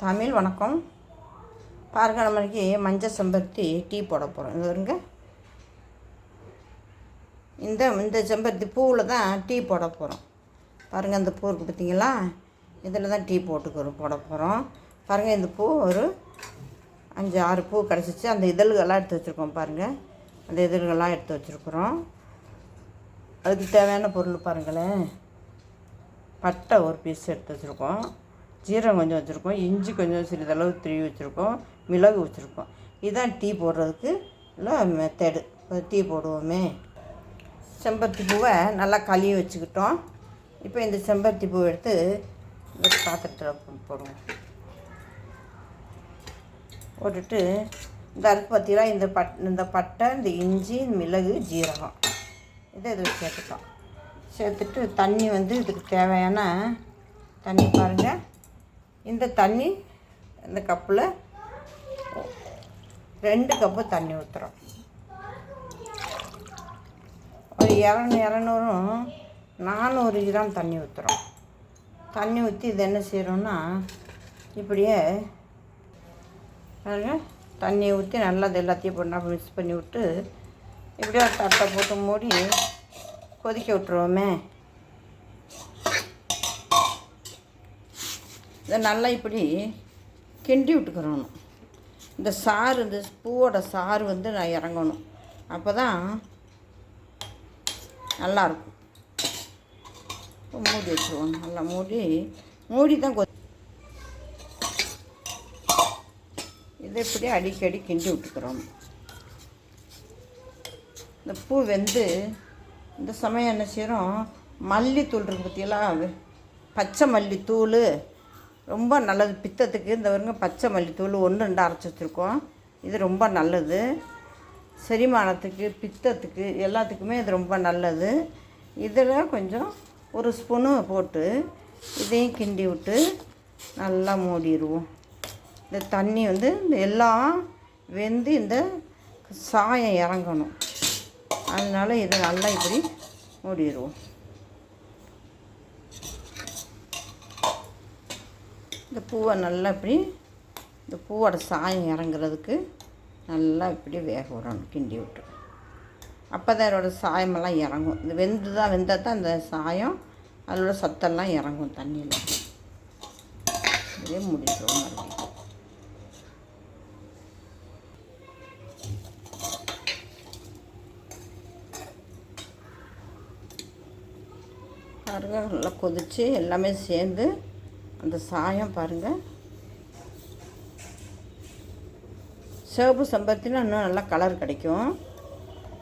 தமிழ் வணக்கம். பாருங்க நம்மளுக்கு மஞ்சள் செம்பருத்தி டீ போட போகிறோம் இது வருங்க இந்த இந்த செம்பருத்தி பூவில் தான் டீ போட போகிறோம் பாருங்கள் இந்த பூ இருக்குது பார்த்தீங்களா இதில் தான் டீ போட்டுக்கிறோம் போட போகிறோம் பாருங்கள் இந்த பூ ஒரு அஞ்சு ஆறு பூ கிடச்சிச்சு. அந்த இதழ்கள்லாம் எடுத்து வச்சுருக்கோம் பாருங்கள் அந்த இதழ்கள்லாம் எடுத்து வச்சுருக்குறோம். அதுக்கு தேவையான பொருள் பாருங்களேன். பட்டை ஒரு பீஸ் எடுத்து வச்சுருக்கோம். ஜீரகம் கொஞ்சம் வச்சுருக்கோம் இஞ்சி கொஞ்சம் சிறிதளவு திருவி வச்சுருக்கோம் மிளகு வச்சுருக்கோம். இதுதான் டீ போடுறதுக்கு இல்லை மெத்தடு இப்போ டீ போடுவோமே. செம்பருத்தி பூவை நல்லா கழுவி வச்சுக்கிட்டோம். இப்போ இந்த செம்பருத்தி பூவை எடுத்து இந்த பாத்திரத்தில் போடுவோம். போட்டுட்டு இந்த அருக்கு பார்த்தீங்கன்னா இந்த பட் இந்த பட்டை இந்த இஞ்சி மிளகு ஜீரகம். இதை இதில் சேர்த்துட்டோம் சேர்த்துட்டு தண்ணி வந்து இதுக்கு தேவையான தண்ணி பாருங்கள் இந்த தண்ணி இந்த கப்பில் ரெண்டு கப்பு தண்ணி ஊற்றுறோம் ஒரு இரநூ இரநூறும் நானூறு கிராம் தண்ணி ஊற்றுறோம் தண்ணி ஊற்றி இது என்ன செய்கிறோன்னா இப்படியே பாருங்க தண்ணியை ஊற்றி நல்லா இது எல்லாத்தையும் பொண்ணா மிக்ஸ் பண்ணி விட்டு இப்படியே ஒரு தட்டை போட்டு மூடி கொதிக்க விட்டுருவோமே. இதை நல்லா இப்படி கிண்டி விட்டுக்கிறணும். இந்த சாறு இந்த பூவோட சாறு வந்து நான் இறங்கணும். அப்போ தான் நல்லாயிருக்கும் மூடி வச்சுருவோம். நல்லா மூடி மூடி தான் கொ இதை இப்படி அடிக்கடி கிண்டி விட்டுக்கிறோம் இந்த பூ வெந்து இந்த சமயம் என்ன செய்கிறோம் மல்லித்தூள் இருக்கு பற்றியெல்லாம் பச்சை மல்லித்தூள் ரொம்ப நல்லது. பித்தத்துக்கு இந்த வருங்க பச்சை மல்லித்தூள் ஒன்று ரெண்டு அரைச்சி வச்சுருக்கோம். இது ரொம்ப நல்லது. செரிமானத்துக்கு பித்தத்துக்கு எல்லாத்துக்குமே இது ரொம்ப நல்லது. இதில் கொஞ்சம் ஒரு ஸ்பூனு போட்டு இதையும் கிண்டி விட்டு நல்லா மூடிடுவோம். இந்த தண்ணி வந்து இந்த எல்லாம் வெந்து இந்த சாயம் இறங்கணும். அதனால இதை நல்லா இப்படி மூடிடுவோம். இந்த பூவை நல்லா இப்படி இந்த பூவோட சாயம் இறங்குறதுக்கு நல்லா இப்படி வேக விடணும் கிண்டி விட்டு. அப்போ தான் இதோட சாயமெல்லாம் இறங்கும். இந்த வெந்து தான் வெந்தால் தான் அந்த சாயம் அதோட சத்தெல்லாம் இறங்கும் தண்ணியில். இதே முடிச்சிடும் மறுபடியும். பாருங்கள் நல்லா கொதித்து எல்லாமே சேர்ந்து அந்த சாயம் பாருங்கள் சிவப்பு செம்பருத்தினா இன்னும் நல்லா கலர் கிடைக்கும்.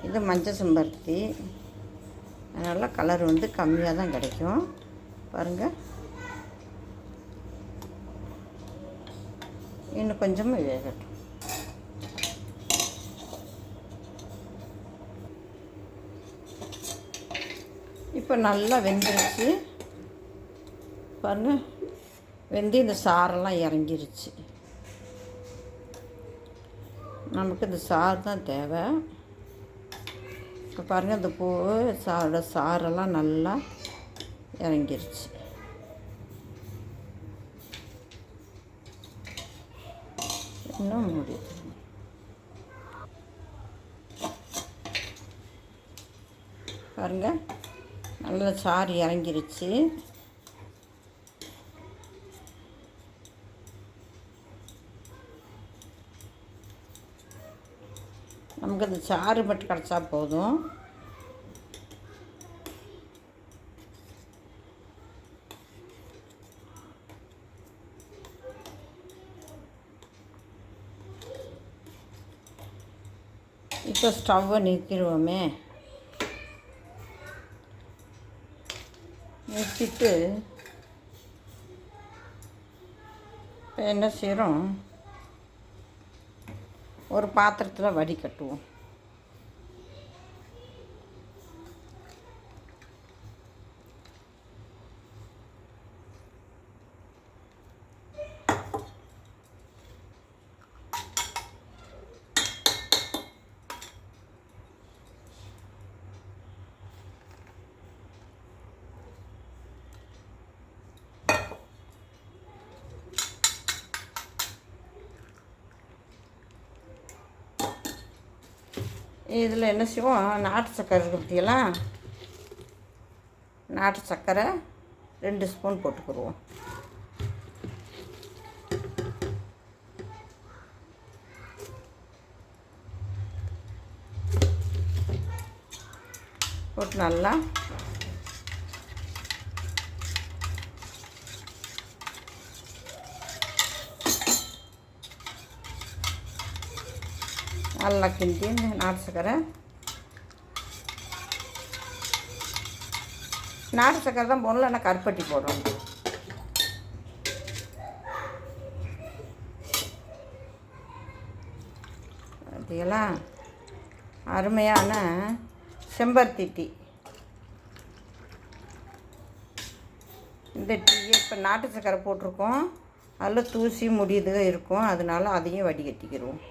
இது மஞ்சள் செம்பருத்தி. அதனால் கலர் வந்து கம்மியாக தான் கிடைக்கும். பாருங்கள் இன்னும் கொஞ்சம் வேகட்டும். இப்போ நல்லா வெந்துருச்சு. பாருங்கள் வெந்து இந்த சாரெல்லாம் இறங்கிருச்சு. நமக்கு இந்த சாறு தான் தேவை. இப்போ பாருங்கள் இந்த பூ சாரோட சாரெல்லாம் நல்லா இறங்கிருச்சு. இன்னும் மூடி. பாருங்க நல்லா சாறு இறங்கிருச்சு. நமக்கு அந்த சாறு மட்டும் கிடச்சா போதும். இப்போ ஸ்டவ்வை நிறுத்திடுவோமே நிறுத்திட்டு இப்போ என்ன செய்கிறோம் ஒரு பாத்திரத்தில் வடிகட்டுவோம். இதில் என்ன செய்வோம்? நாட்டு சக்கரை இருக்குது பார்த்தீங்களா நாட்டு சக்கரை ரெண்டு ஸ்பூன் போட்டுக்கிடுவோம். போட்டு நல்லா நல்லா கிண்டி நாட்டு சக்கரை நாட்டு சக்கரை தான் போடணும் இல்லைன்னா கருப்பட்டி போடுறோம் பார்த்தீங்களா அருமையான செம்பருத்தி டீ இந்த டீயை இப்போ நாட்டு சக்கரை போட்டிருக்கோம். அதில் தூசி முடியுது இருக்கும். அதனால அதையும் வடிகட்டிக்கிடுவோம்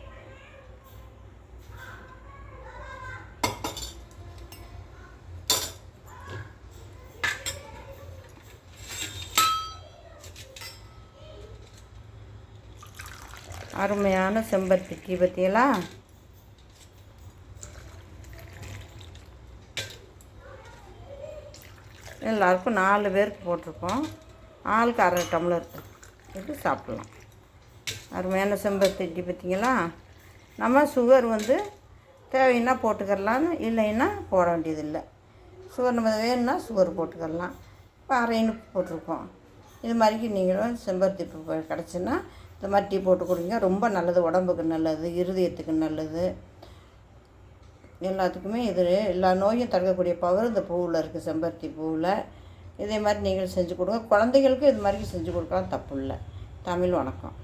அருமையான செம்பருத்தி டீ பற்றியலா எல்லாருக்கும் நாலு பேருக்கு போட்டிருக்கோம். ஆளுக்கு அரை டம்ளர். எடுத்து சாப்பிட்லாம். அருமையான செம்பருத்தி டீ பார்த்தீங்களா நம்ம சுகர் வந்து தேவைன்னா போட்டுக்கரலாம் இல்லைன்னா போட வேண்டியதில்லை. சுகர் நம்ம வேணும்னா சுகர் போட்டுக்கரலாம் இப்போ அரை இனிப்பு போட்டிருக்கோம். இது மாதிரிக்கு நீங்களும் செம்பருத்தி பூ கிடச்சுன்னா இந்த மாதிரி டீ போட்டு குடிங்க. ரொம்ப நல்லது உடம்புக்கு நல்லது இருதயத்துக்கு நல்லது. எல்லாத்துக்குமே இது எல்லா நோயும் தடுக்கக்கூடிய பவர் இந்த பூவில் இருக்குது செம்பருத்தி பூவில். இதே மாதிரி நீங்கள் செஞ்சு கொடுங்க. குழந்தைகளுக்கும் இது மாதிரி செஞ்சு கொடுக்கலாம் தப்பு இல்லை. தமிழ் வணக்கம்.